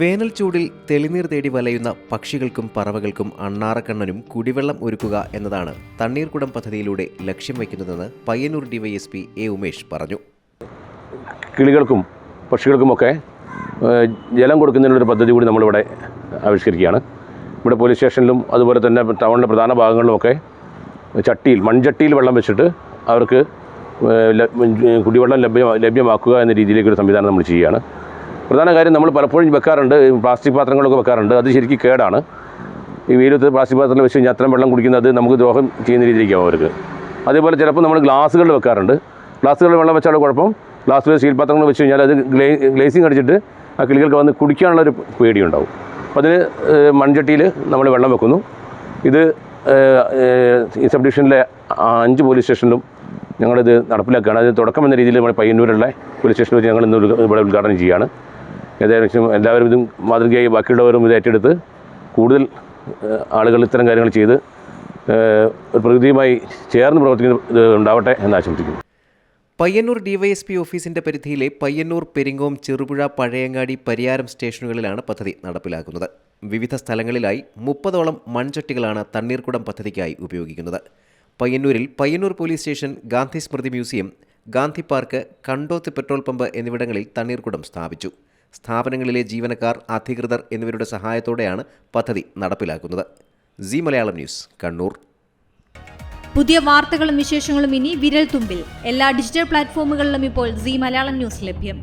വേനൽ ചൂടിൽ തെളിനീർ തേടി വലയുന്ന പക്ഷികൾക്കും പറവകൾക്കും അണ്ണാറക്കണ്ണനും കുടിവെള്ളം ഒരുക്കുക എന്നതാണ് തണ്ണീർക്കുടം പദ്ധതിയിലൂടെ ലക്ഷ്യം വയ്ക്കുന്നതെന്ന് പയ്യന്നൂർ ഡിവൈഎസ്പി എ ഉമേഷ് പറഞ്ഞു. കിളികൾക്കും പക്ഷികൾക്കുമൊക്കെ ജലം കൊടുക്കുന്നതിനൊരു പദ്ധതി കൂടി നമ്മളിവിടെ ആവിഷ്കരിക്കുകയാണ്. ഇവിടെ പോലീസ് സ്റ്റേഷനിലും അതുപോലെ തന്നെ ടൗണിലെ പ്രധാന ഭാഗങ്ങളിലുമൊക്കെ ചട്ടിയിൽ മൺചട്ടിയിൽ വെള്ളം വെച്ചിട്ട് അവർക്ക് കുടിവെള്ളം ലഭ്യ ലഭ്യമാക്കുക എന്ന രീതിയിലേക്കൊരു സംവിധാനം നമ്മൾ ചെയ്യുകയാണ്. പ്രധാന കാര്യം നമ്മൾ പലപ്പോഴും വെക്കാറുണ്ട് പ്ലാസ്റ്റിക് പാത്രങ്ങളൊക്കെ വെക്കാറുണ്ട്. അത് ശരിക്കും കേടാണ്. ഈ വെയിലത്ത് പ്ലാസ്റ്റിക് പാത്രത്തിൽ വെച്ച് കഴിഞ്ഞാൽ അത്രയും വെള്ളം കുടിക്കുന്നത് നമുക്ക് ദ്രോഹം ചെയ്യുന്ന രീതിയിലേക്കാവും അവർക്ക്. അതേപോലെ ചിലപ്പോൾ നമ്മൾ ഗ്ലാസ്സുകളിൽ വെക്കാറുണ്ട്. ഗ്ലാസ്സുകളിൽ വെള്ളം വെച്ചാൽ കുഴപ്പം. ഗ്ലാസ്സിൽ സ്റ്റീൽ പാത്രങ്ങൾ വെച്ച് കഴിഞ്ഞാൽ അത് ഗ്ലേ ഗ്ലേസിങ് അടിച്ചിട്ട് ആ കിളികൾക്ക് വന്ന് കുടിക്കാനുള്ളൊരു പേടിയുണ്ടാവും. അപ്പോൾ അതിന് മൺചട്ടിയിൽ നമ്മൾ വെള്ളം വെക്കുന്നു. ഇത് സബ് ഡിവിഷനിലെ അഞ്ച് പോലീസ് സ്റ്റേഷനിലും ഞങ്ങളിത് നടപ്പിലാക്കുകയാണ്. അത് തുടക്കം എന്ന രീതിയിൽ നമ്മുടെ പയ്യന്നൂരുള്ള പോലീസ് സ്റ്റേഷനിൽ വെച്ച് ഞങ്ങൾ ഇന്ന് ഇവിടെ ഉദ്ഘാടനം ചെയ്യുകയാണ്. ഏകദേശം എല്ലാവരും ഇതും മാതൃകയായി ബാക്കിയുള്ളവരും ഇത് ഏറ്റെടുത്ത് കൂടുതൽ ആളുകൾ ഇത്തരം കാര്യങ്ങൾ ചെയ്ത് ഒരു പ്രകൃതിയുമായി ചേർന്ന് പ്രവർത്തിക്കുന്ന ഉണ്ടാവട്ടെ എന്ന് ആശംസിക്കുന്നു. പയ്യന്നൂർ ഡിവൈഎസ്പി ഓഫീസിന്റെ പരിധിയിലെ പയ്യന്നൂർ പെരിങ്ങോം ചെറുപുഴ പഴയങ്ങാടി പരിയാരം സ്റ്റേഷനുകളിലാണ് പദ്ധതി നടപ്പിലാക്കുന്നത്. വിവിധ സ്ഥലങ്ങളിലായി മുപ്പതോളം മൺചട്ടികളാണ് തണ്ണീർക്കുടം പദ്ധതിക്കായി ഉപയോഗിക്കുന്നത്. പയ്യന്നൂരിൽ Payyannur police station Gandhi Smriti museum Gandhi park Kandoth petrol pump എന്നിവിടങ്ങളിൽ തണ്ണീർക്കുടം സ്ഥാപിച്ചു. സ്ഥാപനങ്ങളിലെ ജീവനക്കാർ അധികൃതർ എന്നിവരുടെ സഹായത്തോടെയാണ് പദ്ധതി നടപ്പിലാക്കുന്നത്. G Malayalam news Kannur. പുതിയ വാർത്തകളും വിശേഷങ്ങളും ഇനി വിരൽ തുമ്പിൽ എല്ലാ ഡിജിറ്റൽ പ്ലാറ്റ്ഫോമുകളിലും ഇപ്പോൾ സി മലയാളം ന്യൂസ് ലഭ്യം.